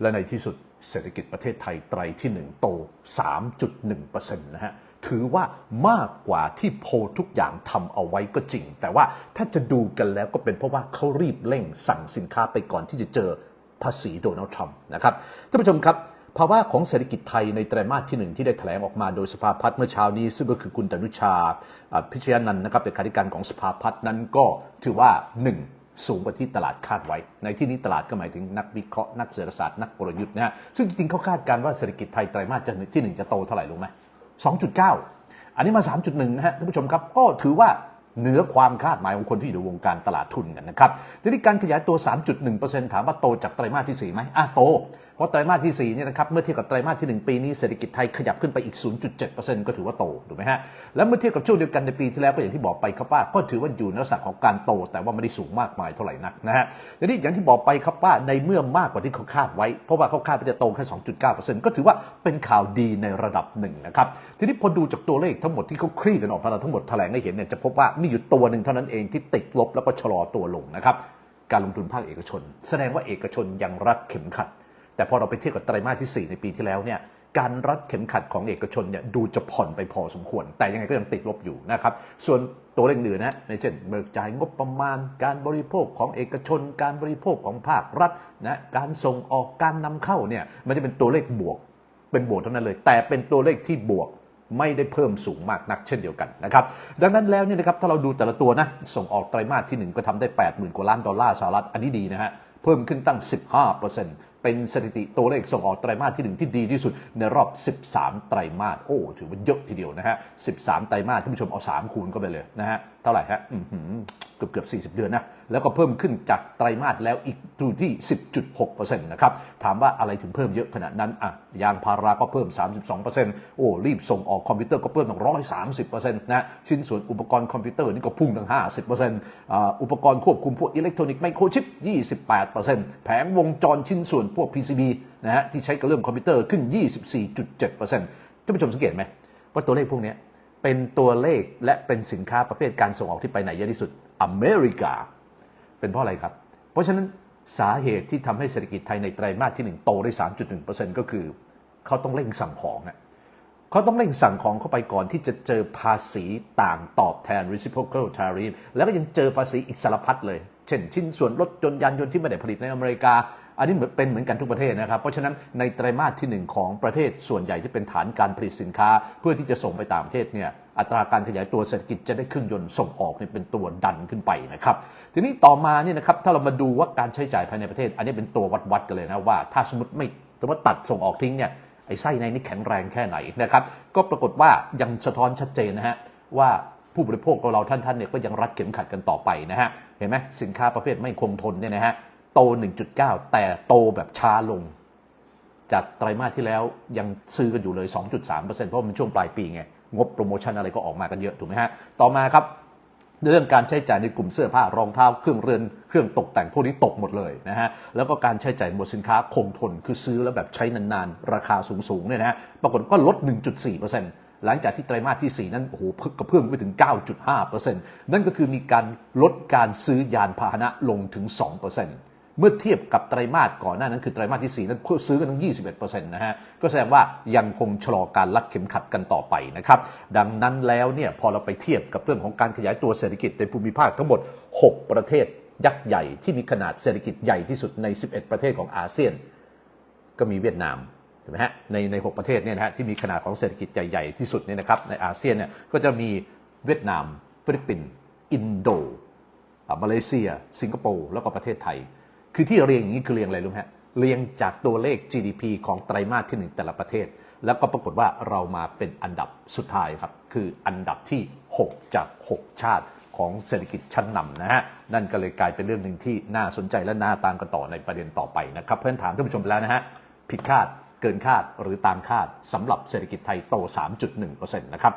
และในที่สุดเศรษฐกิจประเทศไทยไตรที่ 1 โต 3.1%นะฮะ ถือว่ามากกว่าที่โพลทุกอย่างทำเอาไว้ก็จริง แต่ว่าถ้าจะดูกันแล้วก็เป็นเพราะว่าเขารีบเร่งสั่งสินค้าไปก่อนที่จะเจอภาษีโดนัลด์ทรัมป์นะครับท่านผู้ชมครับภาวะของเศรษฐกิจไทยในไตรมาสที่หนึ่งที่ได้แถลงออกมาโดยสภาพัฒน์เมื่อเช้านี้ ซึ่งก็คือคุณตนุชาพิชยานันนะครับเป็นขาธิการของสภาพัฒน์นั้นก็ถือว่า 1 สูงกว่าที่ตลาดคาดไว้ ในที่นี้ตลาดก็หมายถึงนักวิเคราะห์นักเศรษฐศาสตร์นักกลยุทธ์นะฮะซึ่งจริงๆเขาคาดการณ์ว่าเศรษฐกิจไทยไตรมาสที่หนึ่งจะโตเท่าไหร่รู้ไหม2.9 อันนี้มา 3.1นะฮะท่านผู้ชมครับก็ถือว่า เหนือความคาดหมายของคนที่อยู่ในวงการตลาดทุนกันนะครับ ทีนี้การขยายตัว 3.1%ถามว่าโตจากไตรมาสที่ 4 ไหมอะโต เพราะไตรมาสที่4เนี่ยนะครับ เมื่อเทียบกับไตรมาสที่ 1 ปีนี้เศรษฐกิจไทยขยับขึ้นไปอีก 0.7%ก็ถือว่าโต ถูกไหมฮะ แล้วเมื่อเทียบกับช่วงเดียวกันในปีที่แล้วก็อย่างที่บอกไปครับว่า ก็ถือว่าอยู่ในลักษณะของการโต แต่ว่าไม่ได้สูงมากมายเท่าไหร่นักนะฮะ ทีนี้อย่างที่บอกไปครับว่าในเมื่อมากกว่าที่เขาคาดไว้ เพราะว่าเขาคาดว่าจะโตแค่ 2.9%ก็ถือว่าเป็นข่าวดีในระดับหนึ่งนะครับ ทีนี้พอดูจากตัวเลขทั้งหมดที่เขาคลี่กันออกมาทั้งหมดแถลงให้เห็นเนี่ยจะพบว่ามีอยู่ตัวหนึ่งเท่านั้นเองที่ติดลบแล้วก็ชะลอตัวลงนะครับการลงทุนภาคเอกชน แสดงว่าเอกชนยังรัดเข็มขัด แต่พอเราไปเทียบกับไตรมาสที่ 4 ในปีที่แล้วเนี่ยการรัดเข็มขัดของเอกชนเนี่ยดูจะผ่อนไปพอสมควร แต่ยังไงก็ยังติดลบอยู่นะครับ ส่วนตัวเลขอื่นนะในเช่นเบิกจ่ายงบประมาณ การบริโภคของเอกชน การบริโภคของภาครัฐนะการส่งออกการนำเข้าเนี่ยมันจะเป็นตัวเลขบวก เป็นบวกเท่านั้นเลย แต่เป็นตัวเลขที่บวก ไม่ได้เพิ่มสูงมากนักเช่นเดียวกันนะครับดังนั้นแล้วเนี่ยนะครับถ้าเราดูแต่ละตัวนะส่งออกไตรมาสที่ 1 ก็ทำได้ 80,000 กว่าล้านดอลลาร์สหรัฐอันนี้ดีนะฮะเพิ่มขึ้นตั้ง 15%เป็นสถิติตัวเลขส่งออกไตรมาสที่ 1 ที่ดีที่สุดในรอบ 13 ไตรมาสโอ้ถือว่าเยอะทีเดียวนะฮะ 13 ไตรมาสท่านผู้ชมเอา 3 คูณก็ไปเลยนะฮะ เท่าไหร่ฮะอื้อหือเกือบเกือบ40 เดือนนะ แล้วก็เพิ่มขึ้นจากไตรมาสแล้วอีกดูที่ 10.6%นะครับ ถามว่าอะไรถึงเพิ่มเยอะขนาดนั้นอะยางพาราก็เพิ่ม 32%โอ้รีบส่งออกคอมพิวเตอร์ก็เพิ่มตั้ง130%นะชิ้นส่วนอุปกรณ์คอมพิวเตอร์นี่ก็พุ่งตั้ง50%อุปกรณ์ควบคุมพวกอิเล็กทรอนิกส์ไมโครชิป 28%แผงวงจรชิ้นส่วนพวก PCB นะฮะที่ใช้กับเรื่องคอมพิวเตอร์ขึ้น 24.7%ท่านผู้ชมสังเกตไหมว่าตัวเลขพวกนี้ เป็นตัวเลขและเป็นสินค้าประเภทการส่งออกที่ไปไหนเยอะที่สุด อเมริกา เป็นเพราะอะไรครับ เพราะฉะนั้นสาเหตุที่ทำให้เศรษฐกิจไทยในไตรมาสที่ 1 โตได้ 3.1%ก็คือ เขาต้องเร่งสั่งของอะเขาต้องเร่งสั่งของเข้าไปก่อนที่จะเจอภาษีต่างตอบแทน reciprocal tariff แล้วก็ยังเจอภาษีอีกสารพัดเลย เช่น ชิ้นส่วนรถยนต์ยานยนต์ที่ไม่ได้ผลิตในอเมริกา อันนี้เหมือนเป็นเหมือนกันทุกประเทศนะครับ เพราะฉะนั้นในไตรมาสที่ 1 ของประเทศส่วนใหญ่ที่เป็นฐานการผลิตสินค้า เพื่อที่จะส่งไปต่างประเทศเนี่ยอัตราการขยายตัวเศรษฐกิจจะได้เครื่องยนต์ส่งออกเนี่ยเป็นตัวดันขึ้นไปนะครับ ทีนี้ต่อมาเนี่ยนะครับถ้าเรามาดูว่าการใช้จ่ายภายในประเทศ อันนี้เป็นตัววัดๆกันเลยนะว่า ถ้าสมมติไม่สมมติตัดส่งออกทิ้งเนี่ยไอ้ไส้ในนี่แข็งแรงแค่ไหนนะครับ ก็ปรากฏว่ายังสะท้อนชัดเจนนะฮะว่าผู้บริโภคของเราท่านๆเนี่ยก็ยังรัดเข็มขัดกันต่อไปนะฮะเห็นไหมสินค้าประเภทไม่คงทนเนี่ยนะฮะ โต 1.9 แต่โตแบบช้าลง จากไตรมาสที่แล้วยังซื้อกันอยู่เลย 2.3%เพราะมันช่วงปลายปีไง งบโปรโมชั่นอะไรก็ออกมากันเยอะถูกไหมฮะ ต่อมาครับ เรื่องการใช้จ่ายในกลุ่มเสื้อผ้ารองเท้าเครื่องเรือนเครื่องตกแต่งพวกนี้ตกหมดเลยนะฮะ แล้วก็การใช้จ่ายบนสินค้าคงทนคือซื้อแล้วแบบใช้นานๆ ราคาสูงๆเนี่ยนะฮะปรากฏว่าลด 1.4%หลังจากที่ไตรมาสที่ 4 นั้นโอ้โหเพิ่มกระเพิ่มไปถึง 9.5%นั่นก็คือมีการลดการซื้อยานพาหนะลงถึง 2% เมื่อเทียบกับไตรมาสก่อนหน้านั้นคือไตรมาสที่ 4 นั้นซื้อกันทั้ง 21%นะฮะ ก็แสดงว่ายังคงชะลอการลักเข็มขัดกันต่อไปนะครับ ดังนั้นแล้วเนี่ยพอเราไปเทียบกับเรื่องของการขยายตัวเศรษฐกิจในภูมิภาคทั้งหมด 6 ประเทศยักษ์ใหญ่ที่มีขนาดเศรษฐกิจใหญ่ที่สุดใน 11 ประเทศของอาเซียน ก็มีเวียดนามถูกไหมฮะในในหประเทศเนี่ยนะฮะที่มีขนาดของเศรษฐกิจใหญ่ๆที่สุดเนี่ยนะครับในอาเซียนเนี่ยก็จะมีเวียดนาม ฟิลิปปินส์อินโดอ่ามาเลเซีย สิงคโปร์แล้วก็ประเทศไทย คือที่เรียงอย่างนี้คือเรียงอะไรรู้ไหมฮะเรียงจากตัวเลข GDP ของไตรมาสที่หนึ่งแต่ละประเทศ แล้วก็ปรากฏว่าเรามาเป็นอันดับสุดท้ายครับ คืออันดับที่ 6 จาก 6 ชาติของเศรษฐกิจชั้นนำนะฮะ นั่นก็เลยกลายเป็นเรื่องหนึ่งที่น่าสนใจและน่าตามกันต่อในประเด็นต่อไปนะครับ เพื่อนถามท่านผู้ชมไปแล้วนะฮะ ผิดคาด เกินคาดหรือตามคาดสำหรับเศรษฐกิจไทยโต 3.1%นะครับ